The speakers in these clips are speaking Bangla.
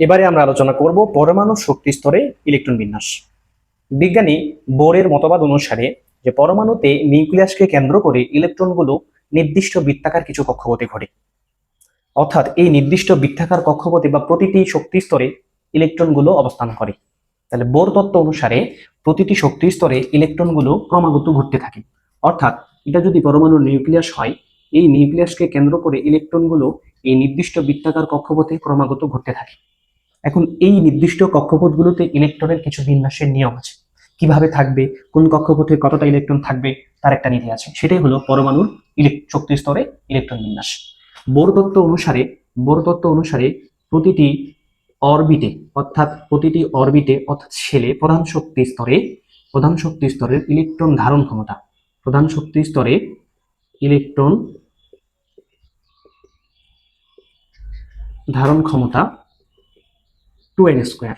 এবারে আমরা আলোচনা করব পরমাণু শক্তি স্তরে ইলেকট্রন বিন্যাস। বিজ্ঞানী বোরের মতবাদ অনুসারে যে পরমাণুতে নিউক্লিয়াসকে কেন্দ্র করে ইলেকট্রনগুলো নির্দিষ্ট বৃত্তাকার কিছু কক্ষপথে ঘটে অর্থাৎ এই নির্দিষ্ট বৃত্তাকার কক্ষপথে বা প্রতিটি শক্তি স্তরে ইলেকট্রনগুলো অবস্থান করে। তাহলে বোর তত্ত্ব অনুসারে প্রতিটি শক্তি স্তরে ইলেকট্রনগুলো ক্রমাগত ঘুরতে থাকে। অর্থাৎ এটা যদি পরমাণুর নিউক্লিয়াস হয়, এই নিউক্লিয়াসকে কেন্দ্র করে ইলেকট্রনগুলো এই নির্দিষ্ট বৃত্তাকার কক্ষপথে ক্রমাগত ঘুরতে থাকে। এখন এই নির্দিষ্ট কক্ষপথগুলোতে ইলেকট্রনের কিছু বিন্যাসের নিয়ম আছে। কীভাবে থাকবে, কোন কক্ষপথে কতটা ইলেকট্রন থাকবে, তার একটা নীতি আছে। সেটাই হলো পরমাণুর শক্তি স্তরে ইলেকট্রন বিন্যাস। বোর তত্ত্ব অনুসারে, বোর তত্ত্ব অনুসারে প্রতিটি অরবিটে অর্থাৎ প্রতিটি অরবিটে অর্থাৎ শেলে প্রধান শক্তি স্তরে, প্রধান শক্তি স্তরের ইলেকট্রন ধারণ ক্ষমতা। প্রধান শক্তি স্তরে ইলেকট্রন ধারণ ক্ষমতা two N square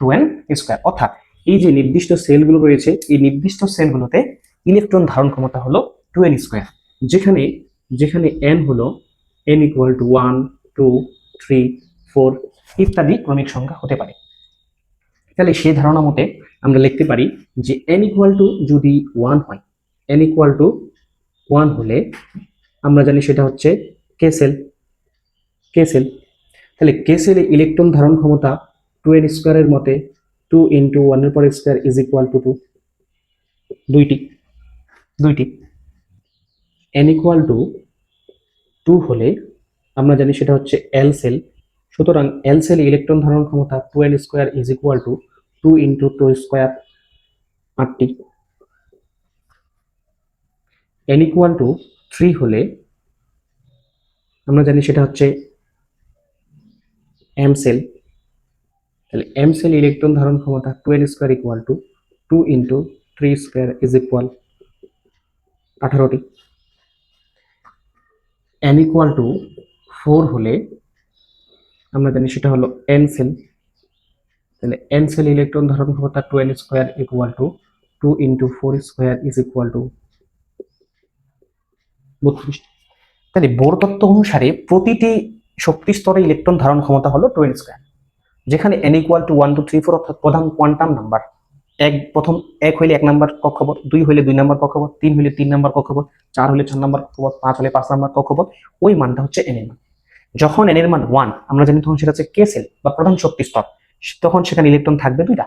two N square. অর্থাৎ এই যে নির্দিষ্ট সেলগুলো রয়েছে, এই নির্দিষ্ট সেলগুলোতে ইলেকট্রন ধারণ ক্ষমতা হলো টু এন স্কোয়ার। যেখানে যেখানে এন হলো N equal to one two three four ইত্যাদি ক্রমিক সংখ্যা হতে পারে। তাহলে সেই ধারণা মতে আমরা লিখতে পারি যে এন ইকুয়াল টু যদি ওয়ান হয় এন ইকুয়াল টু ওয়ান হলে আমরা জানি সেটা হচ্ছে কে সেল কে সেল তাহলে কে সেলে ইলেকট্রন ধারণ ক্ষমতা টু এন স্কোয়ারের মতে টু ইন্টু ওয়ানের পর square is equal to two দুইটি দুইটি। এন ইকুয়াল টু টু হলে আমরা জানি সেটা হচ্ছে এল সেল সুতরাং এল সেল ইলেকট্রন ধারণ ক্ষমতা two N square is equal to two into two square আটটি। এন ইকুয়াল টু থ্রি হলে আমরা জানি সেটা হচ্ছে এম সেল তাহলে এম সেল ইলেকট্রন ধারণ ক্ষমতা two N square equal to two into three square is equal আঠারোটি। এন ইকুয়াল টু ফোর হলে আমরা জানি সেটা হলো এন সেল তাহলে এন সেল ইলেকট্রন ধারণ ক্ষমতা two N square equal to two into four square is equal to বত্রিশ। তাহলে বোর তত্ত্ব অনুসারে প্রতিটি শক্তি স্তরে ইলেকট্রন ধারণ ক্ষমতা হলো টু এন স্কোয়ার যেখানে N equal to one two three four অর্থাৎ প্রধান কোয়ান্টাম নাম্বার এক, প্রথম এক হইলে এক নাম্বার কক্ষপথ, দুই হইলে দুই নাম্বার কক্ষপথ, তিন হইলে তিন নাম্বার কক্ষপথ, চার হলে চার নাম্বার কক্ষপথ, পাঁচ হলে পাঁচ নাম্বার কক্ষপথ, ওই মানটা হচ্ছে এন এর মান। যখন এন এর মান ওয়ান আমরা জানি তখন সেটা হচ্ছে কে সেল বা প্রধান শক্তি স্তর। তখন সেখানে ইলেকট্রন থাকবে দুইটা।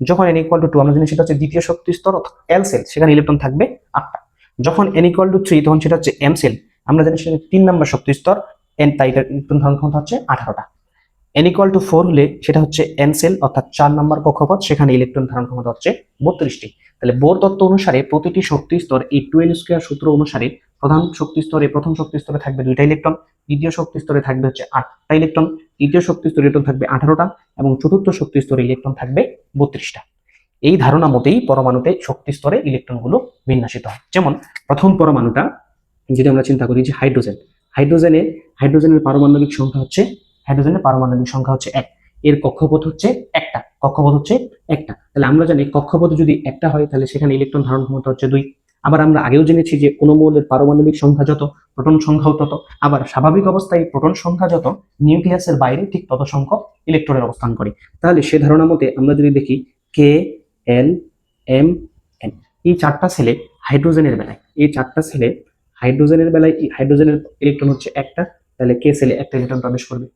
যখন এন ইকুয়াল টু টু আমরা জানি সেটা হচ্ছে দ্বিতীয় শক্তি স্তর অর্থাৎ এল সেল সেখানে ইলেকট্রন থাকবে আটটা। যখন এন ইকুয়াল টু থ্রি তখন সেটা হচ্ছে এম সেল আমরা জানি সেটা তিন নাম্বার শক্তি স্তর এন তাই এটার ইলেকট্রন ধারণ ক্ষমতা হচ্ছে? আঠারোটা। এন ইকুয়াল টু ফোর হলে সেটা হচ্ছে এন সেল অর্থাৎ চার নম্বর কক্ষপথ, সেখানে ইলেকট্রন ধারণ ক্ষমতা হচ্ছে বত্রিশটি। তাহলে বোর তত্ত্ব অনুসারে প্রতিটি শক্তি স্তর এই টুয়েলভ স্কোয়ার সূত্র অনুসারে প্রধান শক্তি স্তরে, প্রথম শক্তি স্তরে থাকবে দুইটা ইলেকট্রন দ্বিতীয় শক্তি স্তরে থাকবে হচ্ছে আটটা ইলেকট্রন তৃতীয় শক্তি স্তরে ইলেকট্রন থাকবে আঠারোটা, এবং চতুর্থ শক্তি স্তরে ইলেকট্রন থাকবে বত্রিশটা। এই ধারণা মতেই পরমাণুতে শক্তি স্তরে ইলেকট্রনগুলো বিন্যাসিত হয়। যেমন, প্রথম পরমাণুটা, যদি আমরা চিন্তা করি যে হাইড্রোজেন হাইড্রোজেনে হাইড্রোজেনের পারমাণবিক সংখ্যা হচ্ছে, হাইড্রোজেনের পারমাণবিক সংখ্যা হচ্ছে এক। এর কক্ষপথ হচ্ছে একটা, কক্ষপথ হচ্ছে একটা। তাহলে আমরা জানি কক্ষপথ যদি একটা হয়, তাহলে সেখানে ইলেকট্রন ধারণ ক্ষমতা হচ্ছে দুই। আবার আমরা আগেও জেনেছি যে কোনো মৌলের পারমাণবিক সংখ্যা যত, প্রোটন সংখ্যাও তত। আবার স্বাভাবিক অবস্থায় প্রোটন সংখ্যা যত, নিউক্লিয়াসের বাইরে ঠিক তত সংখ্যক ইলেকট্রনের অবস্থান করে। তাহলে সে ধারণা মতে আমরা যদি দেখি কে, এল, এম, এন, এই চারটা ছেলে হাইড্রোজেনের বেলায়, এই চারটা সেলে হাইড্রোজেনের বেলায় হাইড্রোজেনের ইলেকট্রন হচ্ছে একটা, তাহলে কে সেলে একটা ইলেকট্রন প্রবেশ করবে?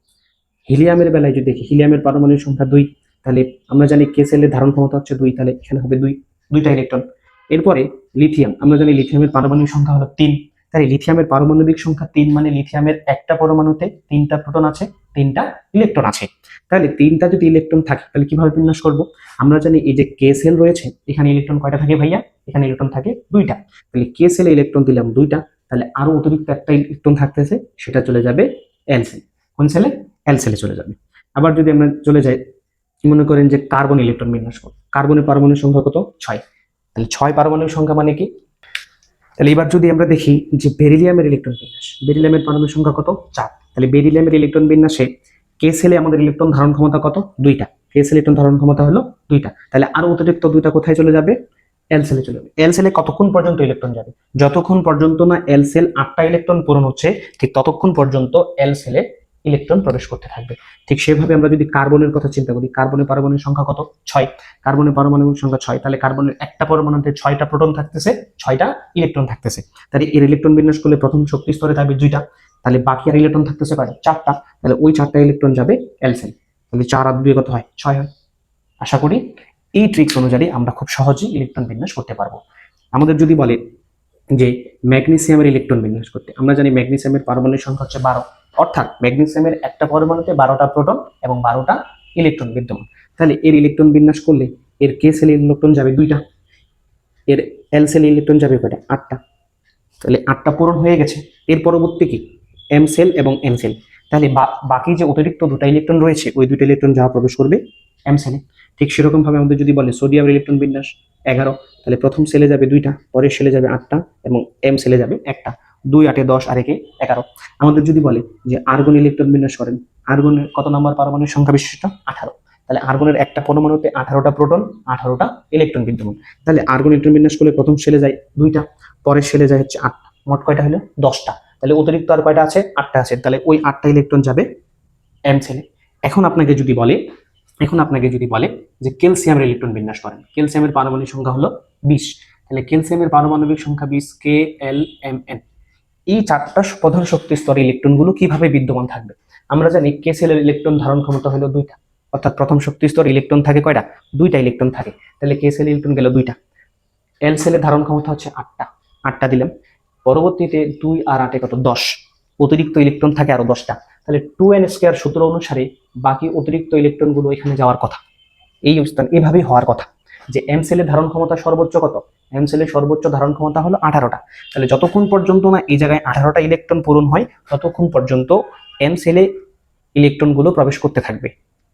হিলিয়ামের বেলায় যদি দেখি, হিলিয়ামের পারমাণবিক সংখ্যা দুই, তাহলে আমরা জানি কে সেলের ধারণ ক্ষমতা হচ্ছে দুই, তাহলে এখানে হবে দুই, দুইটা ইলেকট্রন। এরপরে লিথিয়াম, আমরা জানি লিথিয়ামের পারমাণবিক সংখ্যা হলো তিন, তাহলে লিথিয়ামের পারমাণবিক সংখ্যা তিন মানে লিথিয়ামের একটা পরমাণুতে তিনটা প্রোটন আছে, তিনটা ইলেকট্রন আছে। তাহলে তিনটা যদি ইলেকট্রন থাকে, তাহলে কীভাবে বিন্যাস করব? আমরা জানি এই যে কে সেল রয়েছে, এখানে ইলেকট্রন কয়টা থাকে ভাইয়া? এখানে ইলেকট্রন থাকে দুইটা। তাহলে কে সেলে ইলেকট্রন দিলাম দুইটা, তাহলে আরও অতিরিক্ত একটা ইলেকট্রন থাকতেছে, সেটা চলে যাবে এল সেল কোন সেলে এল সেলে চলে যাবে। আবার যদি আমরা চলে যাই মনে করেন যে কার্বন ইলেকট্রন বিন্যাস করব? কার্বনের পারমাণবিক সংখ্যা কত? ছয়। তাহলে ছয় পারমাণবিক সংখ্যা মানে কি? তাহলে এবার যদি আমরা দেখি যে বেরিলিয়ামের ইলেকট্রন বিন্যাস বেরিলিয়ামের পারমাণবিক সংখ্যা কত? চার। তাহলে বেরিলিয়ামের ইলেকট্রন বিন্যাসে কে সেলে আমাদের ইলেকট্রন ধারণ ক্ষমতা কত? দুইটা। কে সেল ইলেকট্রন ধারণ ক্ষমতা হলো দুইটা। তাহলে আরও অতিরিক্ত দুইটা কোথায় চলে যাবে? এল সেলে চলে যাবে। এল সেলে কতক্ষণ পর্যন্ত ইলেকট্রন যাবে? যতক্ষণ পর্যন্ত না এল সেল আটটা ইলেকট্রন পূরণ হচ্ছে, ঠিক ততক্ষণ পর্যন্ত এল সেলে ইলেকট্রন প্রবেশ করতে থাকবে। ঠিক সেভাবে আমরা যদি কার্বনের কথা চিন্তা করি কার্বনের পারমাণবিক সংখ্যা কত? ছয়। কার্বনের পারমাণবিক সংখ্যা ছয়, তাহলে কার্বনের একটা পরমাণুতে ছয়টা প্রোটন থাকতেছে, ছয়টা ইলেকট্রন থাকতেছে। তাহলে এর ইলেকট্রন বিন্যাস করলে প্রথম শক্তি স্তরে থাকবে দুইটা। তাহলে বাকি আর ইলেকট্রন থাকতেছে কয়টা? চারটা। তাহলে ওই চারটা ইলেকট্রন যাবে এলসেল তাহলে চার আর দুই কত হয়? ছয় হয়। আশা করি এই ট্রিক্স অনুযায়ী আমরা খুব সহজেই ইলেকট্রন বিন্যাস করতে পারব। আমাদের যদি বলে যে ম্যাগনেসিয়ামের ইলেকট্রন বিন্যাস করতে, আমরা জানি ম্যাগনেসিয়ামের পারমাণবিক সংখ্যা হচ্ছে বারো। অর্থাৎ ম্যাগনেসিয়ামের একটা পরমাণুতে বারোটা প্রোটন এবং বারোটা ইলেকট্রন বিদ্যমান। তাহলে এর ইলেকট্রন বিন্যাস করলে এর কে সেল ইলেকট্রন যাবে দুইটা। এর এল সেল ইলেকট্রন যাবে কয়টা? আটটা। তাহলে আটটা পূরণ হয়ে গেছে। এর পরবর্তী কি? এম সেল এবং এন সেল তাহলে বাকি যে অতিরিক্ত দুটা ইলেকট্রন রয়েছে, ওই দুটো ইলেকট্রন যাওয়া প্রবেশ করবে এম সেলে ঠিক সেরকম ভাবে আমাদের যদি বলে সোডিয়াম ইলেকট্রন বিন্যাস এগারো, তাহলে প্রথম সেলে যাবে দুইটা, পরের সেলে যাবে আটটা এবং এম সেলে যাবে একটা। দুই আটে দশ, আর একে এগারো। আমাদের যদি বলে যে আর্গন ইলেকট্রন বিন্যাস করেন আর্গনের কত নম্বর পারমাণবিক সংখ্যা বিশিষ্ট? আঠারো। তাহলে আর্গনের একটা পরমাণুতে আঠারোটা প্রোটন আঠারোটা ইলেকট্রন বিদ্যমান। তাহলে আর্গন ইলেকট্রন বিন্যাস করলে প্রথম সেলে যায় দুইটা, পরের সেলে যায় হচ্ছে আটটা। মোট কয়টা হলো? দশটা। তাহলে অতিরিক্ত আর কয়টা আছে? আটটা আছে। তাহলে ওই আটটা ইলেকট্রন যাবে এম সেলে এখন আপনাকে যদি বলে এখন আপনাকে যদি বলে যে ক্যালসিয়ামের ইলেকট্রন বিন্যাস করেন, ক্যালসিয়ামের পারমাণবিক সংখ্যা হলো বিশ। তাহলে ক্যালসিয়ামের পারমাণবিক সংখ্যা বিশ কে এল এম এন এই চারটা প্রধান শক্তি স্তরে ইলেকট্রনগুলো কীভাবে বিদ্যমান থাকবে? আমরা জানি কে সেলের ইলেকট্রন ধারণ ক্ষমতা হলো দুইটা। অর্থাৎ প্রথম শক্তি স্তর ইলেকট্রন থাকে কয়টা? দুইটা ইলেকট্রন থাকে। তাহলে কে সেল ইলেকট্রন গেল দুইটা। এল সেলের ধারণ ক্ষমতা হচ্ছে আটটা। আটটা দিলাম। পরবর্তীতে দুই আর আটে কত? দশ। অতিরিক্ত ইলেকট্রন থাকে আরও দশটা। তাহলে টু এন স্কোয়ার সূত্র অনুসারে বাকি অতিরিক্ত ইলেকট্রনগুলো এখানে যাওয়ার কথা। এই অবস্থান এভাবেই হওয়ার কথা। যে এম সেলের ধারণ ক্ষমতা সর্বোচ্চ কত? এম সেলের সর্বোচ্চ ধারণ ক্ষমতা হলো আঠারোটা। তাহলে যতক্ষণ পর্যন্ত না এই জায়গায় আঠারোটা ইলেকট্রন পূরণ হয়, ততক্ষণ পর্যন্ত এম সেলে ইলেকট্রনগুলো প্রবেশ করতে থাকবে।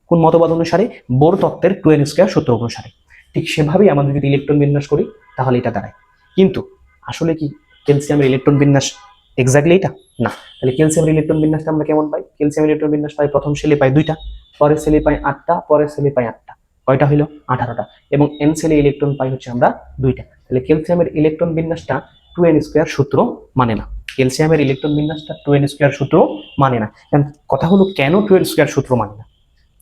কোন মতবাদ অনুসারে? বোর তত্ত্বের টু এন স্কোয়ার সূত্র অনুসারে। ঠিক সেভাবেই আমাদের যদি ইলেকট্রন বিন্যাস করি, তাহলে এটা দাঁড়ায়। কিন্তু আসলে কি ক্যালসিয়ামের ইলেকট্রন বিন্যাস এক্স্যাক্টলি এটা না, তাহলে ক্যালসিয়ামের ইলেকট্রন বিন্যাসটা আমরা কেমন পাই? ক্যালসিয়াম ইলেকট্রন বিন্যাস পাই প্রথম সেলে পাই দুইটা, পরের সেলে পাই আটটা, পরের সেলে পাই আটটা। কয়টা হলো আঠারোটা। এবং এন সেলে ইলেকট্রন পাই হচ্ছে আমরা দুইটা। তাহলে ক্যালসিয়ামের ইলেকট্রন বিন্যাসটা টু এন স্কোয়ার সূত্র মানে না। ক্যালসিয়ামের ইলেকট্রন বিন্যাসটা টু এন স্কোয়ার সূত্র মানে না। কথা হলো কেন টু এন স্কোয়ার সূত্র মানে না?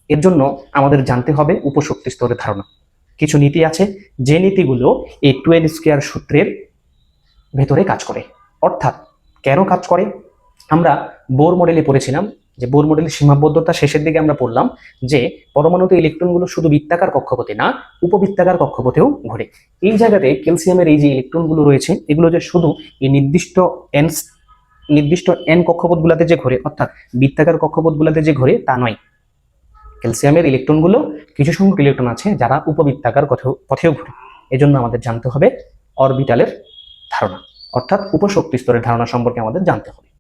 এর জন্য আমাদের জানতে হবে উপশক্তি স্তরের ধারণা। কিছু নীতি আছে, যে নীতিগুলো এই টু এন স্কোয়ার সূত্রের ভেতরে কাজ করে। অর্থাৎ কেন কাজ করে? আমরা বোর মডেলে পড়েছিলাম যে বোর মডেলের সীমাবদ্ধতা শেষের দিকে আমরা পড়লাম যে পরমাণুতে ইলেকট্রনগুলো শুধু বৃত্তাকার কক্ষপথে না, উপবৃত্তাকার কক্ষপথেও ঘোরে। এই জায়গাতে ক্যালসিয়ামের এই যে ইলেকট্রনগুলো রয়েছে, এগুলো যে শুধু এই নির্দিষ্ট এন নির্দিষ্ট এন কক্ষপথগুলোতে যে ঘোরে, অর্থাৎ বৃত্তাকার কক্ষপথগুলোতে যে ঘোরে, তা নয়। ক্যালসিয়ামের ইলেকট্রনগুলো কিছু সংখ্যক ইলেকট্রন আছে যারা উপবৃত্তাকার পথেও পথেও ঘোরে। এজন্য আমাদের জানতে হবে অরবিটালের ধারণা। অর্থাৎ উপশক্তি স্তরের ধারণা সম্পর্কে আমাদের জানতে হবে।